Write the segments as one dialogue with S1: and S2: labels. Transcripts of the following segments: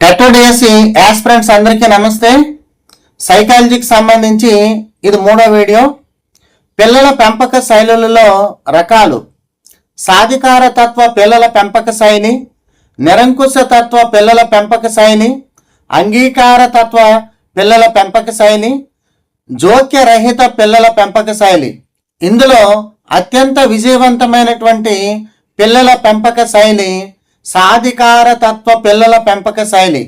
S1: టెట్టోడిఎస్సి aspirants అందరికీ నమస్తే. సైకాలజీకి సంబంధించి ఇది మూడో వీడియో. పిల్లల పెంపక శైలులలో రకాలు. సాధికార తత్వ పిల్లల పెంపక శైలి నిరంకుశ తత్వ పిల్లల పెంపక శైలి అంగీకార తత్వ పిల్లల పెంపక శైలి జోక్య రహిత పిల్లల పెంపక శైలి. ఇందులో అత్యంత విజయవంతమైనటువంటి పిల్లల పెంపక శైలి సాధికార తత్వ పిల్లల పెంపక శైలి.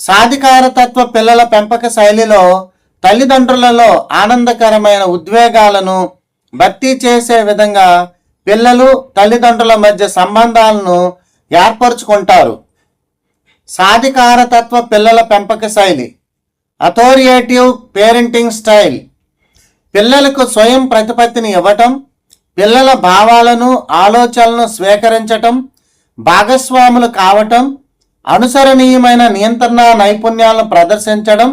S1: సాధికార తత్వ పిల్లల పెంపక శైలిలో తల్లిదండ్రులలో ఆనందకరమైన ఉద్వేగాలను భర్తీ చేసే విధంగా పిల్లలు తల్లిదండ్రుల మధ్య సంబంధాలను ఏర్పరచుకుంటారు. సాధికార తత్వ పిల్లల పెంపక శైలి. Authoritative parenting style. పిల్లలకు స్వయం ప్రతిపత్తిని ఇవ్వటం పిల్లల భావాలను ఆలోచనలను స్వీకరించటం భాగస్వాములు కావటం అనుసరణీయమైన నియంత్రణ నైపుణ్యాలను ప్రదర్శించడం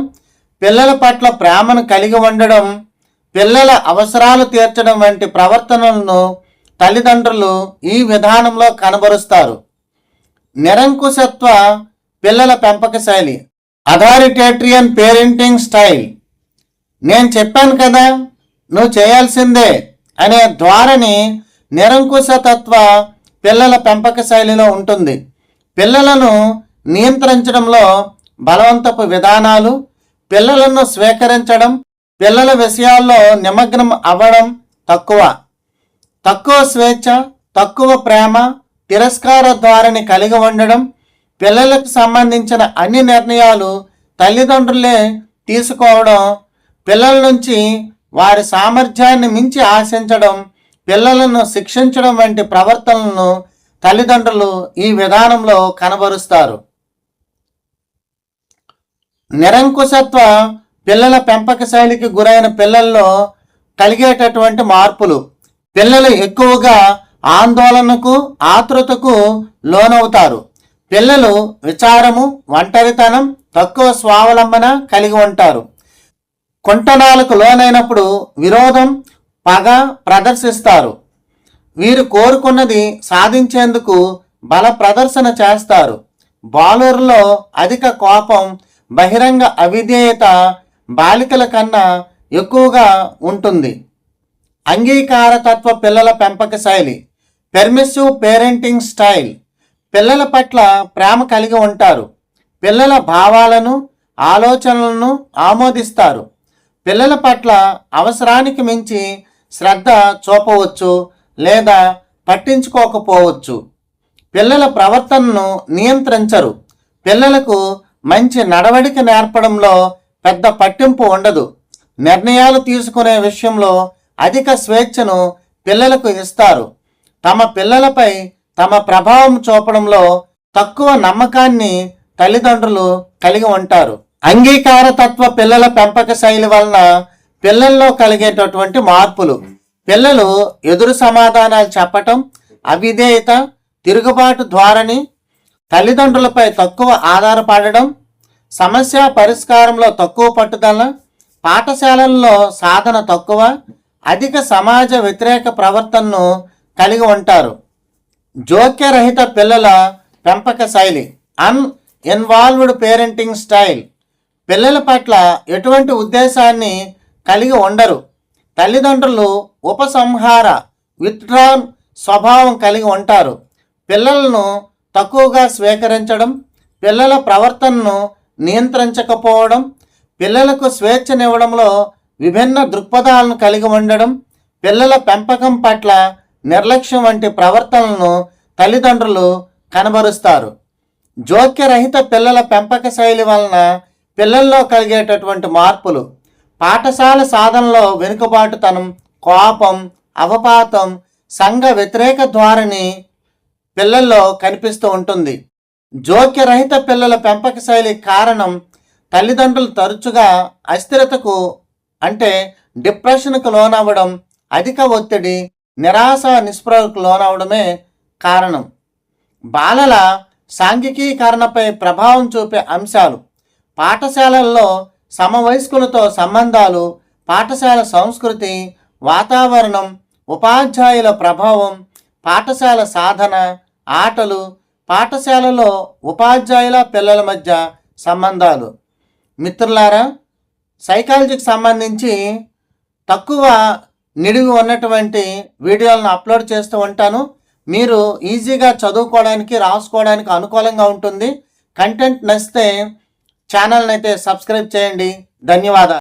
S1: పిల్లల పట్ల ప్రేమను కలిగి ఉండడం పిల్లల అవసరాలు తీర్చడం వంటి ప్రవర్తనలను తల్లిదండ్రులు ఈ విధానంలో కనబరుస్తారు. నిరంకుశత్వ పిల్లల పెంపక శైలి. Authoritarian parenting style. నేను చెప్పాను కదా నువ్వు చేయాల్సిందే అనే ధోరణి నిరంకుశతత్వ పిల్లల పెంపక శైలిలో ఉంటుంది. పిల్లలను నియంత్రించడంలో బలవంతపు విధానాలు పిల్లలను స్వీకరించడం పిల్లల విషయాల్లో నిమగ్నం అవ్వడం తక్కువ. తక్కువ స్వేచ్ఛ తక్కువ ప్రేమ తిరస్కార ధోరణి కలిగి ఉండడం పిల్లలకు సంబంధించిన అన్ని నిర్ణయాలు తల్లిదండ్రులే తీసుకోవడం పిల్లల నుంచి వారి సామర్థ్యాన్ని మించి ఆశించడం పిల్లలను శిక్షించడం వంటి ప్రవర్తనలను తల్లిదండ్రులు ఈ విధానంలో కనబరుస్తారు. నిరంకుశత్వ పిల్లల పెంపక శైలికి గురైన పిల్లల్లో కలిగేటటువంటి మార్పులు. పిల్లలు ఎక్కువగా ఆందోళనకు ఆతృతకు లోనవుతారు. పిల్లలు విచారము ఒంటరితనం తక్కువ స్వావలంబన కలిగి ఉంటారు. కుంటనాలకు లోనైనప్పుడు విరోధం పగ ప్రదర్శిస్తారు. వీరు కోరుకున్నది సాధించేందుకు బల ప్రదర్శన చేస్తారు. బౌలర్లో అధిక కోపం బహిరంగ అవిధేయత బాలికల కన్నా ఎక్కువగా ఉంటుంది. అంగీకారతత్వ పిల్లల పెంపక శైలి పెర్మిసివ్ పేరెంటింగ్ స్టైల్ పిల్లల పట్ల ప్రేమ కలిగి ఉంటారు. పిల్లల భావాలను ఆలోచనలను ఆమోదిస్తారు. పిల్లల పట్ల అవసరానికి మించి శ్రద్ధ చూపవచ్చు లేదా పట్టించుకోకపోవచ్చు. పిల్లల ప్రవర్తనను నియంత్రించరు. పిల్లలకు మంచి నడవడిక నేర్పడంలో పెద్ద పట్టింపు ఉండదు. నిర్ణయాలు తీసుకునే విషయంలో అధిక స్వేచ్ఛను పిల్లలకు ఇస్తారు. తమ పిల్లలపై తమ ప్రభావం చూపడంలో తక్కువ నమ్మకాన్ని తల్లిదండ్రులు కలిగి ఉంటారు. అంగీకార తత్వ పిల్లల పెంపక శైలి వలన పిల్లల్లో కలిగేటటువంటి మార్పులు. పిల్లలు ఎదురు సమాధానాలు చెప్పటం అవిధేయత తిరుగుబాటు ధోరణి తల్లిదండ్రులపై తక్కువ ఆధారపడడం సమస్య పరిష్కారంలో తక్కువ పట్టుదల పాఠశాలల్లో సాధన తక్కువ అధిక సమాజ వ్యతిరేక ప్రవర్తనను కలిగి ఉంటారు. జోక్యరహిత పిల్లల పెంపక శైలి అన్ ఇన్వాల్వ్డ్ పేరెంటింగ్ స్టైల్. పిల్లల పట్ల ఎటువంటి ఉద్దేశాన్ని కలిగి ఉండరు. తల్లిదండ్రులు ఉపసంహార విత్డ్రాన్ స్వభావం కలిగి ఉంటారు. పిల్లలను తక్కువగా స్వీకరించడం పిల్లల ప్రవర్తనను నియంత్రించకపోవడం పిల్లలకు స్వేచ్ఛనివ్వడంలో విభిన్న దృక్పథాలను కలిగి ఉండడం పిల్లల పెంపకం పట్ల నిర్లక్ష్యం వంటి ప్రవర్తనలను తల్లిదండ్రులు కనబరుస్తారు. జోక్యరహిత పిల్లల పెంపక శైలి వలన పిల్లల్లో కలిగేటటువంటి మార్పులు పాఠశాల సాధనలో వెనుకబాటుతనం కోపం అవపాతం సంఘ వ్యతిరేక ధోరణి పిల్లల్లో కనిపిస్తూ ఉంటుంది. జోక్యరహిత పిల్లల పెంపక శైలి కారణం తల్లిదండ్రులు తరచుగా అస్థిరతకు అంటే డిప్రెషన్కు లోనవ్వడం అధిక ఒత్తిడి నిరాశ నిస్పృహకు లోనవడమే కారణం. బాలల సాంఘికీకరణపై ప్రభావం చూపే అంశాలు పాఠశాలల్లో సమవయస్కులతో సంబంధాలు పాఠశాల సంస్కృతి వాతావరణం ఉపాధ్యాయుల ప్రభావం పాఠశాల సాధన ఆటలు పాఠశాలలో ఉపాధ్యాయుల పిల్లల మధ్య సంబంధాలు. మిత్రులారా సైకాలజీకి సంబంధించి తక్కువ నిడివి ఉన్నటువంటి వీడియోలను అప్లోడ్ చేస్తూ ఉంటాను. మీరు ఈజీగా చదువుకోవడానికి రాసుకోవడానికి అనుకూలంగా ఉంటుంది. కంటెంట్ నచ్చితే ఛానల్ని అయితే సబ్స్క్రైబ్ చేయండి. ధన్యవాదాలు.